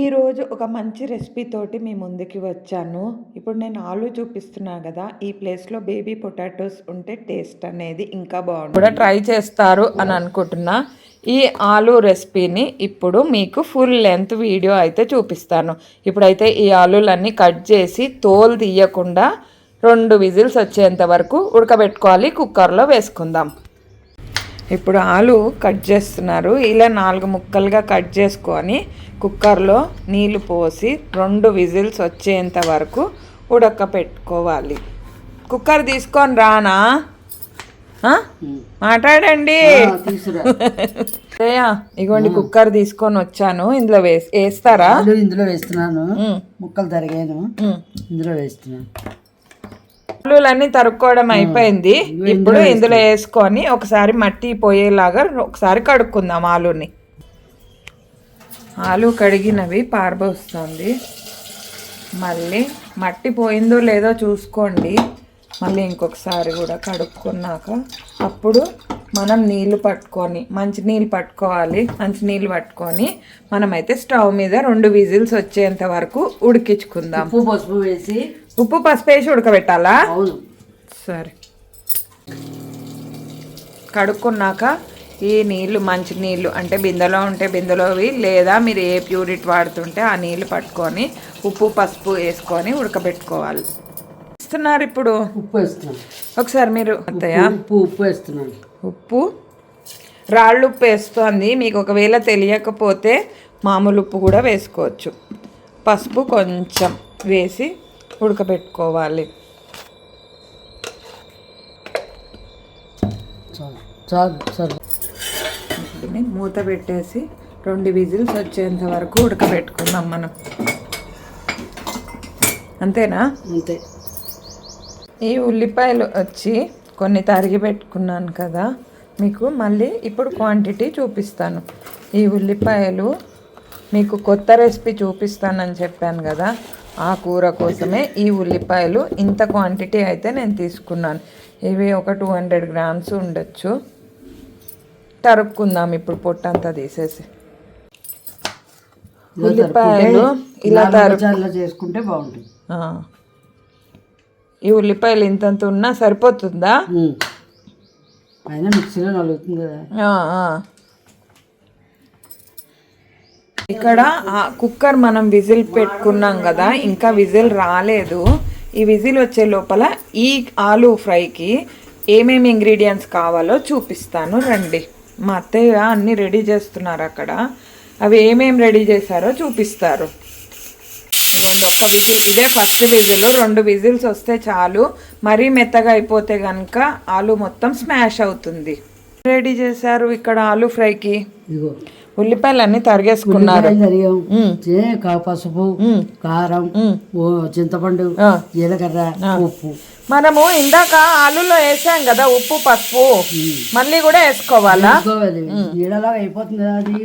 ఈరోజు ఒక మంచి రెసిపీ తోటి మీ ముందుకి వచ్చాను. ఇప్పుడు నేను ఆలు చూపిస్తున్నా కదా ఈ ప్లేస్లో బేబీ పొటాటోస్ ఉంటే టేస్ట్ అనేది ఇంకా బాగుంటుంది. కూడా ట్రై చేస్తారు అని అనుకుంటున్నా. ఈ ఆలు రెసిపీని ఇప్పుడు మీకు ఫుల్ లెంత్ వీడియో అయితే చూపిస్తాను. ఇప్పుడైతే ఈ ఆలులన్నీ కట్ చేసి తోలు తీయకుండా రెండు విజిల్స్ వచ్చేంత వరకు ఉడకబెట్టుకోవాలి కుక్కర్లో వేసుకుందాం. ఇప్పుడు ఆలు కట్ చేస్తున్నారు. ఇలా నాలుగు ముక్కలుగా కట్ చేసుకొని కుక్కర్లో నీళ్ళు పోసి రెండు విజిల్స్ వచ్చేంత వరకు ఉడకపెట్టుకోవాలి. కుక్కర్ తీసుకొని రానా? మాట్లాడండి. ఇగోండి కుక్కర్ తీసుకొని వచ్చాను. ఇందులో వేసి వేస్తారా? ఇందులో వేస్తున్నాను. ముక్కలు తరిగాను. ఇందులో వేస్తున్నాను. ఆలులన్నీ తరుక్కోవడం అయిపోయింది. ఇప్పుడు ఇందులో వేసుకొని ఒకసారి మట్టి పోయేలాగా ఒకసారి కడుక్కుందాం ఆలుని. ఆలు కడిగినవి పారబోస్తుంది. మళ్ళీ మట్టి పోయిందో లేదో చూసుకోండి. మళ్ళీ ఇంకొకసారి కూడా కడుక్కున్నాక అప్పుడు మనం నీళ్ళు పట్టుకొని మంచి నీళ్ళు పట్టుకోవాలి. మంచి నీళ్ళు పట్టుకొని మనమైతే స్టవ్ మీద రెండు విజిల్స్ వచ్చేంత వరకు ఉడికించుకుందాం. ఉప్పు పసుపు వేసి ఉప్పు పసుపు వేసి ఉడకబెట్టాలా? అవును. సరే. కడుక్కున్నాక ఈ నీళ్ళు మంచి నీళ్ళు అంటే బిందెలో ఉంటే బిందెలోవి లేదా మీరు ఏ ప్యూరిట్ వాడుతుంటే ఆ నీళ్ళు పట్టుకొని ఉప్పు పసుపు వేసుకొని ఉడకబెట్టుకోవాలి. ఇస్తున్నారు ఇప్పుడు? ఉప్పు వేస్తున్నాను ఒకసారి మీరు అత్తయ్య. ఉప్పు ఉప్పు వేస్తున్నాను ఉప్పు. రాళ్ళు ఉప్పు వేస్తోంది. మీకు ఒకవేళ తెలియకపోతే మామూలు ఉప్పు కూడా వేసుకోవచ్చు. పసుపు కొంచెం వేసి ఉడకబెట్టుకోవాలి. చాలు చాలు మూత పెట్టేసి రెండు విజిల్స్ వచ్చేంత వరకు ఉడకబెట్టుకుందాం మనం. అంతేనా? అంతే. ఈ ఉల్లిపాయలు వచ్చి కొన్ని తరిగి పెట్టుకున్నాను కదా మీకు మళ్ళీ ఇప్పుడు క్వాంటిటీ చూపిస్తాను. ఈ ఉల్లిపాయలు మీకు కొత్త రెసిపీ చూపిస్తానని చెప్పాను కదా ఆ కూర కోసమే ఈ ఉల్లిపాయలు ఇంత క్వాంటిటీ అయితే నేను తీసుకున్నాను. ఇవి ఒక టూ హండ్రెడ్ గ్రామ్స్ ఉండొచ్చు. తరుక్కుందాం ఇప్పుడు పొట్టంతా తీసేసి. ఉల్లిపాయలు ఇలా చేసుకుంటే బాగుంటుంది. ఈ ఉల్లిపాయలు ఇంతంత ఉన్నా సరిపోతుందా? మిక్సీలో నలుగుతుంది కదా. ఇక్కడ ఆ కుక్కర్ మనం విజిల్ పెట్టుకున్నాం కదా ఇంకా విజిల్ రాలేదు. ఈ విజిల్ వచ్చే లోపల ఈ ఆలు ఫ్రైకి ఏమేమి ఇంగ్రీడియంట్స్ కావాలో చూపిస్తాను. రండి. మా అత్తయ్య అన్నీ రెడీ చేస్తున్నారు అక్కడ. అవి ఏమేమి రెడీ చేశారో చూపిస్తారు. ఇదిగోండి ఒక్క విజిల్ ఇదే ఫస్ట్ విజిల్. రెండు విజిల్స్ వస్తే చాలు. మరీ మెత్తగా అయిపోతే కనుక ఆలు మొత్తం స్మాష్ అవుతుంది. రెడీ చేశారు ఇక్కడ ఆలు ఫ్రైకి? ఇదిగో ఉల్లిపాయలు అన్ని తరిగేసుకున్నారు పసుపు. కారం చింతపండు. జీలకర్ర ఉప్పు. మనము ఇందాక ఆలులో వేసాం కదా ఉప్పు పసుపు. మళ్ళీ కూడా వేసుకోవాలా? అయిపోతుంది అది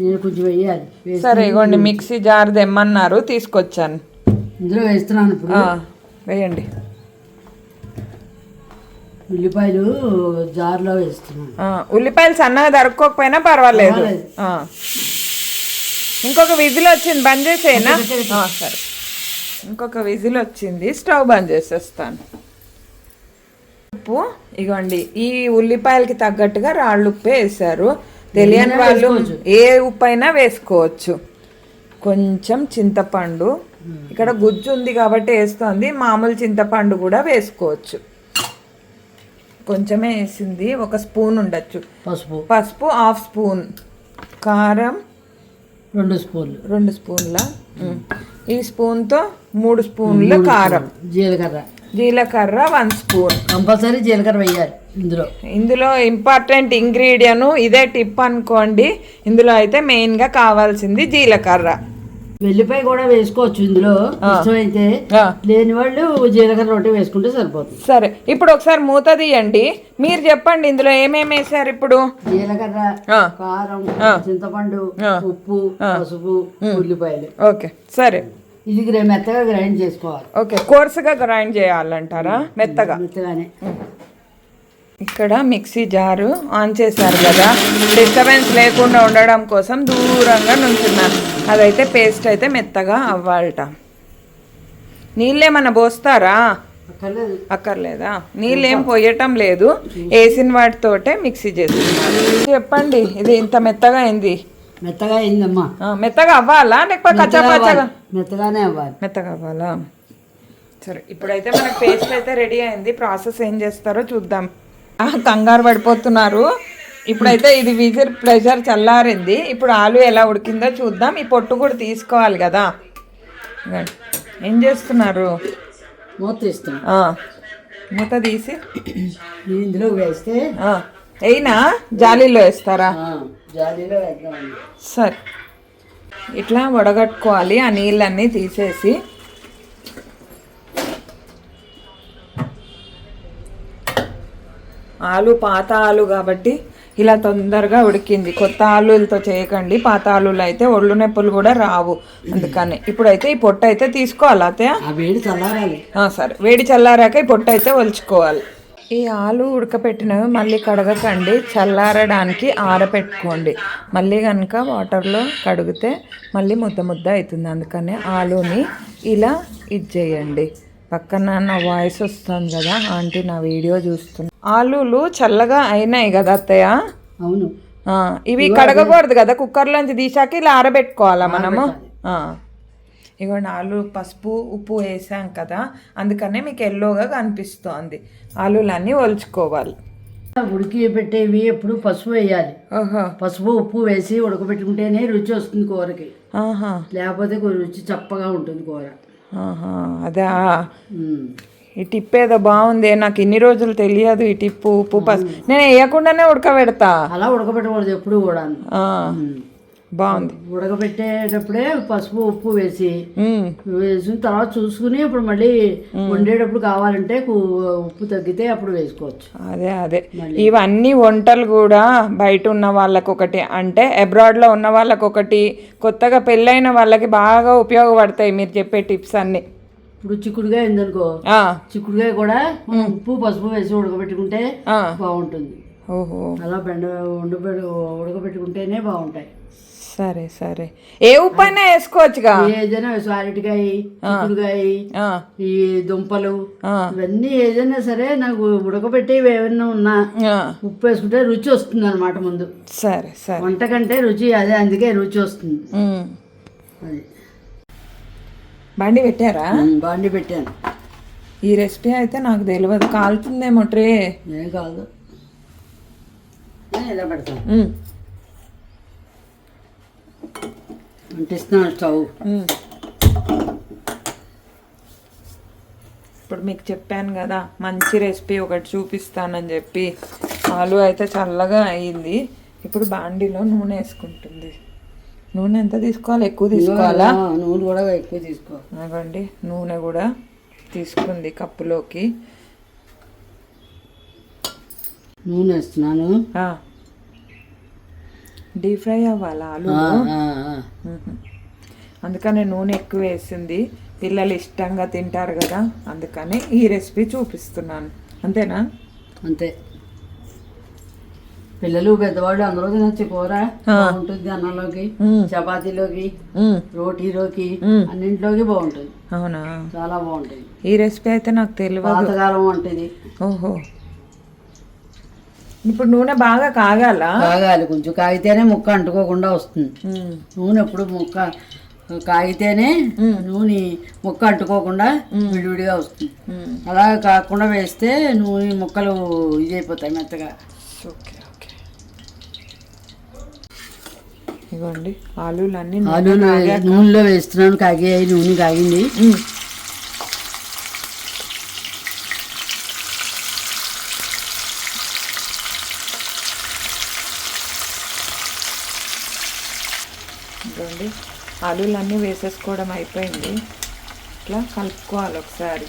నేను కొంచెం వేయాలి. సరే ఇగోండి మిక్సీ జార్ తెమ్మన్నారు తీసుకొచ్చాను. ఇందులో వేస్తున్నాను వేయండి. ఉల్లిపాయలు జార్లో వేస్తున్నాను. ఆ, ఉల్లిపాయలు సన్నగా తరుక్కోకపోయినా పర్వాలేదు. ఇంకొక విజిల్ వచ్చింది బంద్ చేసేనా సరే. ఇంకొక విజిల్ వచ్చింది స్టవ్ బంద్ చేసేస్తాను. ఉప్పు ఇగోండి ఈ ఉల్లిపాయలకి తగ్గట్టుగా రాళ్ళు ఉప్పే వేసారు తెలియని వాళ్ళు ఏ ఉప్పు అయినా వేసుకోవచ్చు. కొంచెం చింతపండు. ఇక్కడ గుజ్జు ఉంది కాబట్టి వేస్తోంది మామూలు చింతపండు కూడా వేసుకోవచ్చు. కొంచెమే వేసింది ఒక స్పూన్ ఉండొచ్చు. పసుపు. పసుపు హాఫ్ స్పూన్. కారం రెండు స్పూన్లు. రెండు స్పూన్ల. ఈ స్పూన్తో మూడు స్పూన్ల కారం. జీలకర్ర. జీలకర్ర వన్ స్పూన్. కంపల్సరీ జీలకర్ర వేయాలి ఇందులో. ఇందులో ఇంపార్టెంట్ ఇంగ్రీడియంట్ ఇదే టిప్ అనుకోండి. ఇందులో అయితే మెయిన్గా కావాల్సింది జీలకర్ర. వెల్లిపాయ కూడా వేసుకోవచ్చు ఇందులో. ఇష్టమైతే ఆ, లేని వాళ్ళు జీలకర్ర ఒకటి వేసుకుంటే సరిపోతుంది. సరే ఇప్పుడు ఒకసారి మూత తీయండి. మీరు చెప్పండి ఇందులో ఏమేమి వేసారు ఇప్పుడు? జీలకర్ర కారం. చింతపండు. ఉప్పు పసుపు ఉల్లిపాయలు. ఓకే సరే. ఇది మెత్తగా గ్రైండ్ చేసుకోవాలి. ఓకే కోర్సుగా గ్రైండ్ చేయాలంటారా? మెత్తగా? మెత్తగానే. ఇక్కడ మిక్సీ జారు ఆన్ చేశారు కదా. డిస్టర్బెన్స్ లేకుండా ఉండడం కోసం దూరంగా నుంచున్నాను. అదైతే పేస్ట్ అయితే మెత్తగా అవ్వాలట. నీళ్ళేమన్నా పోస్తారా? అక్కర్లేదు. నీళ్ళేం పోయటం లేదు. వేసిన వాటితోటే మిక్సీ చేస్తున్నారు. చెప్పండి ఇది ఇంత మెత్తగా అయింది. మెత్తగా అయిందమ్మా. మెత్తగా అవ్వాలా? లేకపోతే కచ్చా మెత్తగా పచ్చగా? అవ్వాలి. మెత్తగానే అవ్వాలి. మెత్తగా అవ్వాలా? సరే ఇప్పుడైతే మనకి పేస్ట్ అయితే రెడీ అయింది. ప్రాసెస్ ఏం చేస్తారో చూద్దాం. కంగారు పడిపోతున్నారు. ఇప్పుడైతే ఇది విజిల్ ప్రెషర్ చల్లారింది. ఇప్పుడు ఆలు ఎలా ఉడికిందో చూద్దాం. ఈ పొట్టు కూడా తీసుకోవాలి కదా. ఏం చేస్తున్నారు? మూత తీస్తాం ఆ, మూత తీసి. ఇది ఇందులో వేస్తే అయినా జాలీలో వేస్తారా? జాలీలో సరే. ఇట్లా వడగట్టుకోవాలి. ఆ నీళ్ళన్నీ తీసేసి. ఆలు పాత ఆలు కాబట్టి ఇలా తొందరగా ఉడికింది. కొత్త ఆలులతో చేయకండి. పాత ఆలులు అయితే ఒళ్ళు నొప్పులు కూడా రావు. అందుకని ఇప్పుడైతే ఈ పొట్టు అయితే తీసుకోవాలి ఆ వేడి చల్లారాలి. సరే. వేడి చల్లారాక ఈ పొట్టు అయితే ఒలుచుకోవాలి. ఈ ఆలు ఉడకపెట్టినవి మళ్ళీ కడగకండి. చల్లారడానికి ఆరపెట్టుకోండి. మళ్ళీ కనుక వాటర్లో కడిగితే మళ్ళీ ముద్ద ముద్ద అవుతుంది. అందుకని ఆలుని ఇలా ఇది చేయండి పక్కన నా వాయిస్ వస్తుంది కదా ఆంటీ నా వీడియో చూస్తున్నా. ఆలులు చల్లగా అయినాయి కదా అత్తయ్య? అవును. ఇవి కడగకూడదు కదా కుక్కర్లోంచి తీసాక ఇలా ఆరబెట్టుకోవాలా మనము? ఆ. ఇగోండి ఆలు పసుపు ఉప్పు వేసాం కదా అందుకనే మీకు ఎల్లోగా కనిపిస్తోంది. ఆలులన్నీ ఒలుచుకోవాలి. ఉడికి పెట్టేవి ఎప్పుడు పసుపు వేయాలి. పసుపు ఉప్పు వేసి ఉడకబెట్టుకుంటేనే రుచి వస్తుంది కూరకి. ఆహా. లేకపోతే రుచి చప్పగా ఉంటుంది కూర. అదా. ఈ టిప్ ఏదో బాగుంది. నాకు ఇన్ని రోజులు తెలియదు ఈ టిప్పు ఉప్పు పసుపు. నేను వేయకుండానే ఉడకబెడతా. అలా ఉడకబెట్టకూడదు ఎప్పుడు కూడా ఆ, బాగుంది. ఉడకబెట్టేటప్పుడే పసుపు ఉప్పు వేసి వేసిన తర్వాత చూసుకుని ఇప్పుడు మళ్ళీ వండేటప్పుడు కావాలంటే ఉప్పు తగ్గితే అప్పుడు వేసుకోవచ్చు. అదే అదే. ఇవన్నీ వంటలు కూడా బయట ఉన్న వాళ్ళకి ఒకటి అంటే అబ్రాడ్లో ఉన్న వాళ్ళకి ఒకటి కొత్తగా పెళ్ళైన వాళ్ళకి బాగా ఉపయోగపడతాయి మీరు చెప్పే టిప్స్ అన్నీ. ఇప్పుడు చిక్కుడుగా అయిందనుకో ఆ, చిక్కుడుకాయ కూడా ఉప్పు పసుపు వేసి ఉడకబెట్టుకుంటే బాగుంటుంది. ఓహో. అలా బెండ ఉడకబెట్టుకుంటేనే బాగుంటాయి. సరే సరే. ఏ ఉప్పు అయినా వేసుకోవచ్చుగా? ఏదైనా అరటికాయ చిక్కుడుకాయ ఈ దుంపలు ఇవన్నీ ఏదైనా సరే నాకు ఉడకబెట్టేవి ఏమైనా ఉన్నా ఉప్పు వేసుకుంటే రుచి వస్తుంది అనమాట ముందు. సరే సరే. వంట కంటే రుచి అదే అందుకే రుచి వస్తుంది. అది. బండి పెట్టారా? బాండి పెట్టాను. ఈ రెసిపీ అయితే నాకు తెలియదు కాలుతుందేమో ట్రే. ఏం కాదు. ఇలా పెడతాను. అంటిస్తున్నాను స్టవ్. ఇప్పుడు మీకు చెప్పాను కదా మంచి రెసిపీ ఒకటి చూపిస్తానని చెప్పి. ఆలు అయితే చల్లగా అయ్యింది ఇప్పుడు బాండీలో నూనె వేసుకుంటుంది. నూనె ఎంత తీసుకోవాలి? ఎక్కువ తీసుకోవాలా? నూనె కూడా ఎక్కువ తీసుకో. అవ్వండి నూనె కూడా తీసుకుంది కప్పులోకి. నూనె వేస్తున్నాను. డీప్ ఫ్రై అవ్వాలా ఆలు. అందుకని నూనె ఎక్కువ వేసింది. పిల్లలు ఇష్టంగా తింటారు కదా అందుకని ఈ రెసిపీ చూపిస్తున్నాను. అంతేనా? అంతే. పిల్లలు పెద్దవాళ్ళు అందరూ తినొచ్చు కూర బాగుంటుంది అన్నంలోకి. చపాతీలోకి. రోటీలోకి. అన్నింటిలోకి బాగుంటుంది. అవునా? చాలా బాగుంటుంది. ఈ రెసిపీ అయితే నాకు తెలియదు పాతకాలం వంటిది. ఓహో. ఇప్పుడు నూనె బాగా కాగాల? కాగాలి కొంచెం. కాగితేనే ముక్క అంటుకోకుండా వస్తుంది. నూనె ఎప్పుడు ముక్క కాగితేనే నూనె ముక్క అంటుకోకుండా విడివిడిగా వస్తుంది. అలా కాకుండా వేస్తే నూనె ముక్కలు ఇది అయిపోతాయి మెత్తగా. Okay okay. ఇవ్వండి ఆలూలు నూనెలో వేస్తున్నాను కాగాయి నూనె కాగింది మ్మ్. ఇదిగోండి ఆలులన్నీ వేసేసుకోవడం అయిపోయింది. ఇట్లా కలుపుకోవాలి ఒకసారి.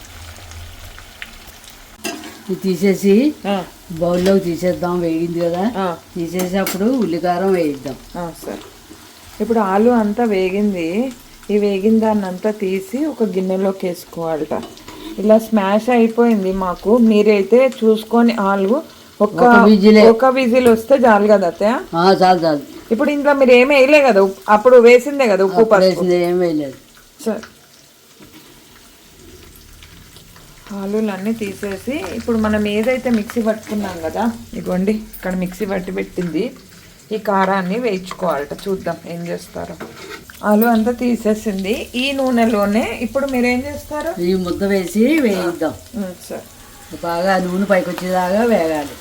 ఇది తీసేసి ఆ, బౌల్లోకి తీసేద్దాం. వేగింది కదా. ఆ, తీసేసి అప్పుడు ఉల్లికారం వేయిద్దాం. సరే. ఇప్పుడు ఆలు అంతా వేగింది. ఈ వేగిన దాన్ని అంతా తీసి ఒక గిన్నెలోకి వేసుకోవాలట. ఇలా స్మాష్ అయిపోయింది మాకు. మీరైతే చూసుకొని ఆలు ఒక విజిలే. ఒక విజిల్ వస్తే చాలు కదా చాలు చాలు. ఇప్పుడు ఇంట్లో మీరు ఏమి వేయలే కదా అప్పుడు వేసిందే కదా ఉప్పు పసుపు? వేసింది ఏం వేయలేదు. సరే. ఆలులన్నీ తీసేసి ఇప్పుడు మనం ఏదైతే మిక్సీ పట్టుకున్నాం కదా ఇగోండి ఇక్కడ మిక్సీ పట్టి పెట్టింది. ఈ కారాన్ని వేయించుకోవాలట చూద్దాం ఏం చేస్తారో. ఆలు అంతా తీసేసింది. ఈ నూనెలోనే ఇప్పుడు మీరు ఏం చేస్తారు? ఈ ముద్ద వేసి వేయిద్దాం. సరే. బాగా నూనె పైకి వచ్చేదాకా వేగాలి.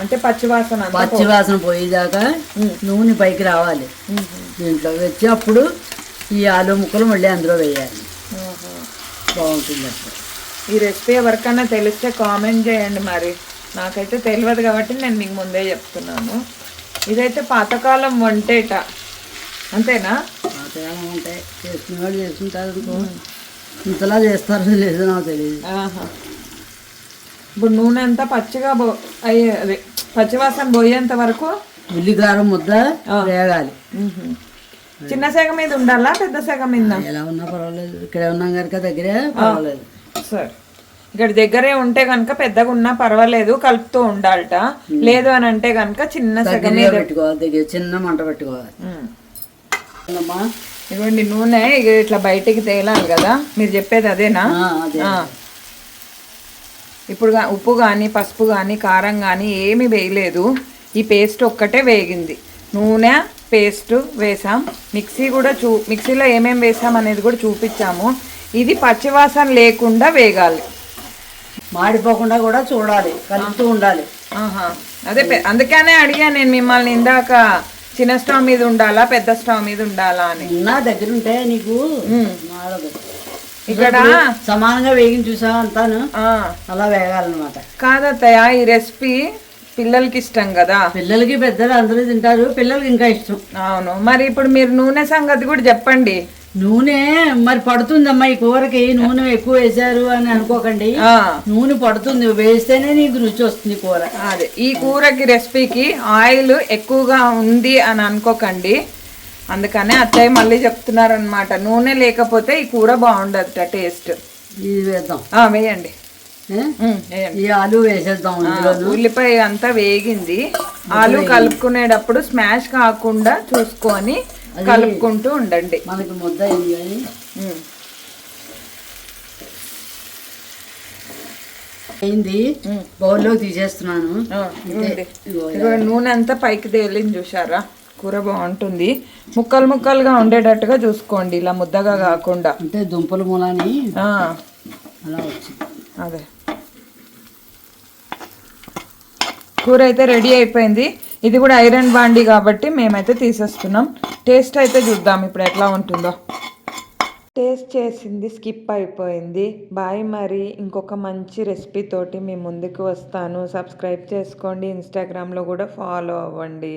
అంటే పచ్చివాసన అంతా పచ్చి వాసన పోయేదాకా నూనె పైకి రావాలి. దీంట్లో వచ్చి అప్పుడు ఈ ఆలు ముక్కలు మళ్ళీ అందులో వేయాలి. బాగుంటుంది అప్పుడు ఈ రెసిపీ ఎవరికైనా తెలిస్తే కామెంట్ చేయండి మరి. నాకైతే తెలియదు కాబట్టి నేను మీకు ముందే చెప్తున్నాను. ఇదైతే పాతకాలం వంటేట. అంతేనా? పాతకాలం ఉంటాయి చేసుకునే వాళ్ళు చేసుకుంటారు అనుకో. ఇంతలా చేస్తారో లేదో నాకు తెలియదు. ఇప్పుడు నూనె అంతా పచ్చిగా అయ్యే అదే పచ్చివాసన పోయేంత వరకు ఉల్లికారం ముద్ద వేగాలి. చిన్న సెగ మీద ఉండాలా పెద్ద సెగ మీద? ఎలా ఉన్నా పర్వాలేదు. ఇక్కడే ఉన్నాం కనుక దగ్గరే పర్వాలేదు. సరే. ఇక్కడ దగ్గరే ఉంటే కనుక పెద్దగా ఉన్నా పర్వాలేదు కలుపుతూ ఉండాలట. లేదు అని అంటే కనుక చిన్న సెగ మీద. పెట్టుకోవాలి దగ్గర చిన్న మంట పెట్టుకోవాలి. ఇవ్వండి నూనె ఇట్లా బయటికి తేలాలి కదా. మీరు చెప్పేది అదేనా. ఇప్పుడు ఉప్పు కానీ పసుపు కానీ కారం కానీ ఏమీ వేయలేదు. ఈ పేస్ట్ ఒక్కటే వేగింది. నూనె పేస్ట్ వేసాం. మిక్సీ కూడా చూ మిక్సీలో ఏమేమి వేసాం అనేది కూడా చూపించాము. ఇది పచ్చివాసన లేకుండా వేగాలి. మాడిపోకుండా కూడా చూడాలి కలుపుతూ ఉండాలి. ఆహా. అదే అందుకనే అడిగాను నేను మిమ్మల్ని ఇందాక చిన్న స్టవ్ మీద ఉండాలా పెద్ద స్టవ్ మీద ఉండాలా అని. ఉన్నా దగ్గర ఉంటే నీకు ఇక్కడ సమానంగా వేగిన చూసావా అంతాను? అలా వేగాలన్నమాట. కాదత్తయ్య ఈ రెసిపీ పిల్లలకి ఇష్టం కదా. పిల్లలకి పెద్దలు అందరూ తింటారు పిల్లలకి ఇంకా ఇష్టం. అవును. మరి ఇప్పుడు మీరు నూనె సంగతి కూడా చెప్పండి. నూనె మరి పడుతుందమ్మా ఈ కూరకి నూనె ఎక్కువ వేశారు అని అనుకోకండి. నూనె పడుతుంది వేస్తేనే నీకు రుచి వస్తుంది కూర. అదే ఈ కూరకి రెసిపీకి ఆయిల్ ఎక్కువగా ఉంది అని అనుకోకండి. అందుకనే అత్తయ్య మళ్ళీ చెప్తున్నారు అనమాట నూనె లేకపోతే ఈ కూర బాగుండదు టేస్ట్. ఇది వేద్దాం. వేయండి. ఈ ఆలు వేసేద్దాం ఉల్లిపాయ అంతా వేగింది. ఆలు కలుపుకునేటప్పుడు స్మాష్ కాకుండా చూసుకొని కలుపుకుంటూ ఉండండి. మనకి ముద్ద అయింది. బౌల్లో తీసేస్తున్నాను. నూనె అంతా పైకి తేలింది చూసారా కూర బాగుంటుంది. ముక్కలు ముక్కలుగా ఉండేటట్టుగా చూసుకోండి ఇలా ముద్దగా కాకుండా. అంటే దుంపల మూలని ఆ, అలా వచ్చింది అదే. కూర అయితే రెడీ అయిపోయింది. ఇది కూడా ఐరన్ బాండి కాబట్టి మేమైతే తీసేస్తున్నాం. టేస్ట్ అయితే చూద్దాం ఇప్పుడు ఎట్లా ఉంటుందో. టేస్ట్ చేసింది స్కిప్ అయిపోయింది. బాయ్ మరి. ఇంకొక మంచి రెసిపీ తోటి మీ ముందుకు వస్తాను. సబ్స్క్రైబ్ చేసుకోండి. ఇన్స్టాగ్రామ్లో కూడా ఫాలో అవ్వండి.